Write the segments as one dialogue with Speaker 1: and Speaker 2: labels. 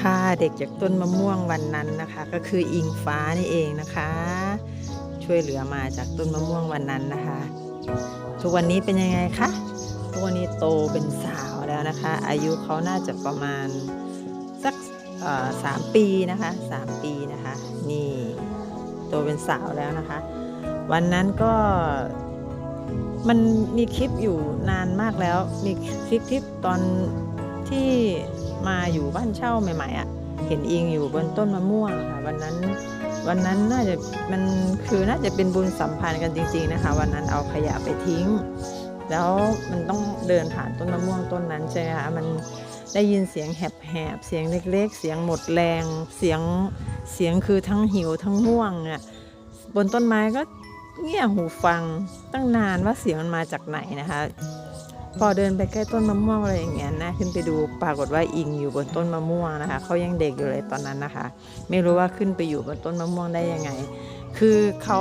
Speaker 1: ค่ะเด็กจากต้นมะม่วงวันนั้นนะคะ ก็คืออิงฟ้านี่เองนะคะ ช่วยเหลือมาจากต้นมะม่วงวันนั้นนะคะ ทุกวันนี้เป็นยังไงคะทุกวันนี้โตเป็นสาวแล้วนะคะ อายุเขาน่าจะประมาณสักสามปีนะคะสามปีนะคะ นี่โตเป็นสาวแล้วนะคะ วันนั้นก็มันมีคลิปอยู่นานมากแล้ว มีคลิปที่ตอนที่ มาอยู่บ้านเช่าใหม่ๆอะ่ะเห็นอิงอยู่บนต้นมะม่วงค่ะวันนั้นวันนั้นน่าจะมันคือน่าจะเป็นบุญสัมพันธ์กันจริง ๆนะคะ วันนั้นเอาขยะไปทิ้ง แล้วมันต้องเดินผ่านต้นมะม่วงต้นนั้นใช่ไหมคะมันได้ยินเสียงแหบๆเสียงเล็ก ๆ เสียงหมดแรงเสียงเสียงคือทั้งหิวทั้งง่วงเนี่ยบนต้นไม้ก็เงี่ยหูฟังตั้งนานว่าเสียงมันมาจากไหนนะคะ พอเดินไปใกล้ต้นมะม่วงอะไรอย่างเงี้ยนะขึ้นไปดูปรากฏว่าอิงอยู่บนต้นมะม่วงนะคะเขายังเด็กอยู่เลยตอนนั้นนะคะ ไม่รู้ว่าขึ้นไปอยู่บนต้นมะม่วงได้ยังไง คือเขา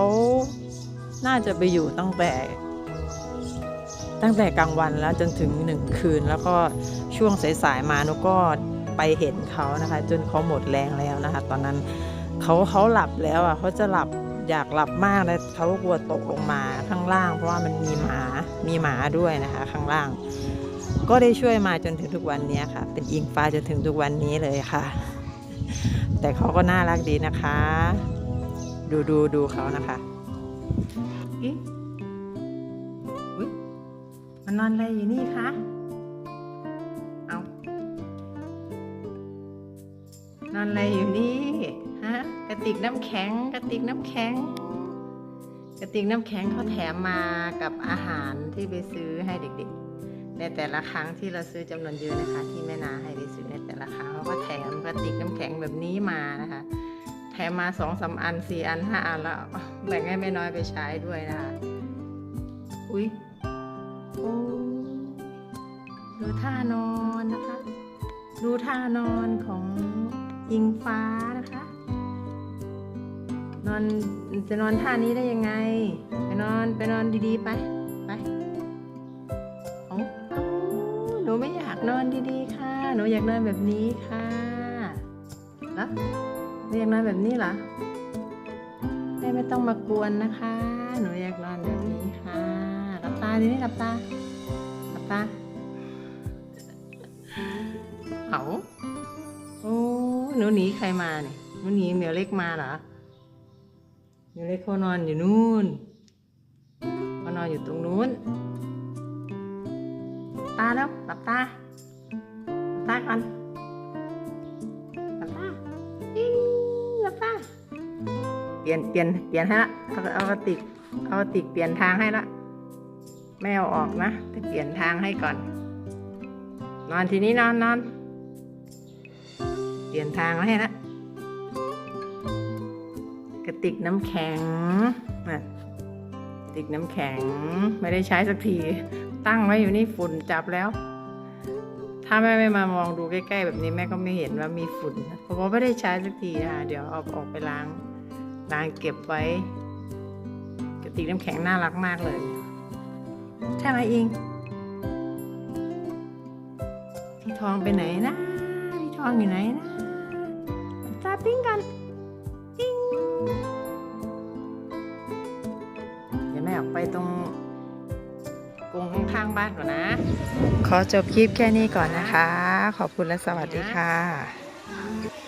Speaker 1: น่าจะไปอยู่ตั้งแต่ ตั้งแต่กลางวันแล้วจนถึงหนึ่งคืน แล้วก็ช่วงสายๆมานุก็ไปเห็นเขานะคะ จนเขาหมดแรงแล้วนะคะ ตอนนั้นเขาเขาหลับแล้วอะเขาจะหลับ อยากหลับมากเลยเขากลัวตกลงมาข้างล่าง เพราะว่ามันมีหมามีหมาด้วยนะคะ ข้างล่าง ก็ได้ช่วยมาจนถึงทุกวันนี้ค่ะ เป็นอิงฟ้าจนถึงทุกวันนี้เลยค่ะ แต่เขาก็น่ารักดีนะคะ ดูดูดูเขานะคะอิอุ๊ยมันนอนอะไรอยู่นี่คะเอานอนอะไรอยู่นี่ะกระติกน้ำแข็ง กระติกน้ำแข็ง กระติกน้ำแข็งเขาแถมมากับอาหารที่ไปซื้อให้เด็กๆ ในแต่ละครั้งที่เราซื้อจำนวนเยอะนะคะ ที่แม่นาให้ไปซื้อในแต่ละครั้งเขาก็แถมกระติกน้ำแข็งแบบนี้มานะคะ แถมมาสองสามอันสี่อันห้าอันแล้วแบ่งให้แม่น้อยไปใช้ด้วยนะคะ อุ้ยโอ้ดูท่านอนนะคะ ดูท่านอนของอิงฟ้านะคะ นอนจะนอนท่านี้ได้ยังไง ไปนอนไปนอนดีๆไปไปเอาหนูไม่อยากนอนดีๆค่ะ หนูอยากนอนแบบนี้ค่ะแล้วหนูอยากนอนแบบนี้เหรอแม่ไม่ต้องมากวนนะคะ หนูอยากนอนแบบนี้ค่ะหลับตาทีนี้หลับตาหลับตาเอาโอ้หนูหนีใครมาเนี่ยหนูหนีเหมียวเล็กมาเหรอ อยู่เล็กเขานอนอยู่นู่นเขานอนอยู่ตรงนู้นตาแล้วหลับตาหลับตาก่อนหลับตาอิงหลับตาเปลี่ยนเปลี่ยนเปลี่ยนให้ละเอาเอาติกเอาติกเปลี่ยนทางให้ละไม่เอาออกนะแต่เปลี่ยนทางให้ก่อน นอนทีนี้นอนนอนเปลี่ยนทางให้ละ ติกน้ำแข็งนะกระติกน้ำแข็งไม่ได้ใช้สักที ตั้งไว้อยู่นี่ฝุ่นจับแล้ว ถ้าแม่ไม่มามองดูใกล้ๆแบบนี้แม่ก็ไม่เห็นว่ามีฝุ่นเพราะว่าไม่ได้ใช้สักทีนะคะเดี๋ยวเอาออกไปล้างล้างเก็บไว้กระติกน้ำแข็งน่ารักมากเลยใช่ไหมอิงพี่ทองไปไหนนะพี่ทองอยู่ไหนนะตาปิ้งกัน ออกไปตรงกรงข้างบ้านก่อนนะ ขอจบคลิปแค่นี้ก่อนนะคะ ขอบคุณและสวัสดีค่ะ